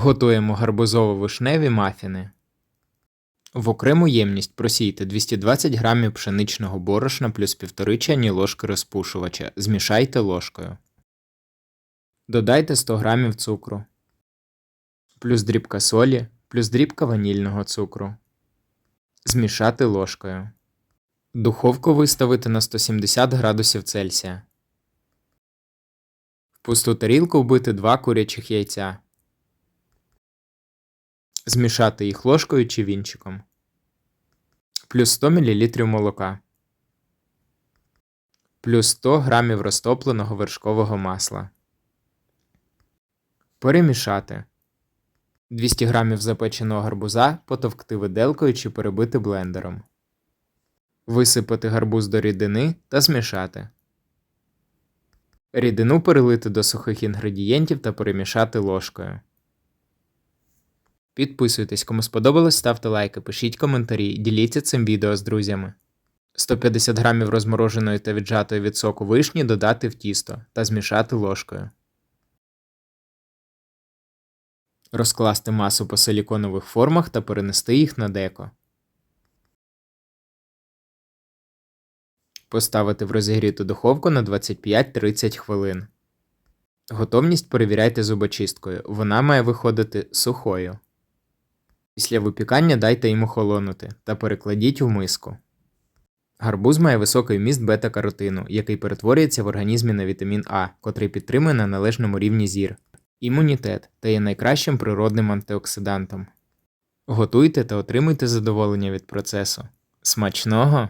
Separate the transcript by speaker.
Speaker 1: Готуємо гарбузово-вишневі мафіни. В окрему ємність просійте 220 г пшеничного борошна плюс 1,5 чайні ложки розпушувача. Змішайте ложкою. Додайте 100 г цукру. Плюс дрібка солі, плюс дрібка ванільного цукру. Змішати ложкою. Духовку виставити на 170 градусів Цельсія. В пусту тарілку вбити 2 курячих яйця. Змішати їх ложкою чи вінчиком. Плюс 100 мл молока. Плюс 100 г розтопленого вершкового масла. Перемішати. 200 г запеченого гарбуза потовкти виделкою чи перебити блендером. Висипати гарбуз до рідини та змішати. Рідину перелити до сухих інгредієнтів та перемішати ложкою. Підписуйтесь, кому сподобалось, ставте лайки, пишіть коментарі, діліться цим відео з друзями. 150 г розмороженої та віджатої від соку вишні додати в тісто та змішати ложкою. Розкласти масу по силіконових формах та перенести їх на деко. Поставити в розігріту духовку на 25-30 хвилин. Готовність перевіряйте зубочисткою. Вона має виходити сухою. Після випікання дайте йому холонути та перекладіть у миску. Гарбуз має високий вміст бета-каротину, який перетворюється в організмі на вітамін А, котрий підтримує на належному рівні зір, імунітет та є найкращим природним антиоксидантом. Готуйте та отримуйте задоволення від процесу. Смачного!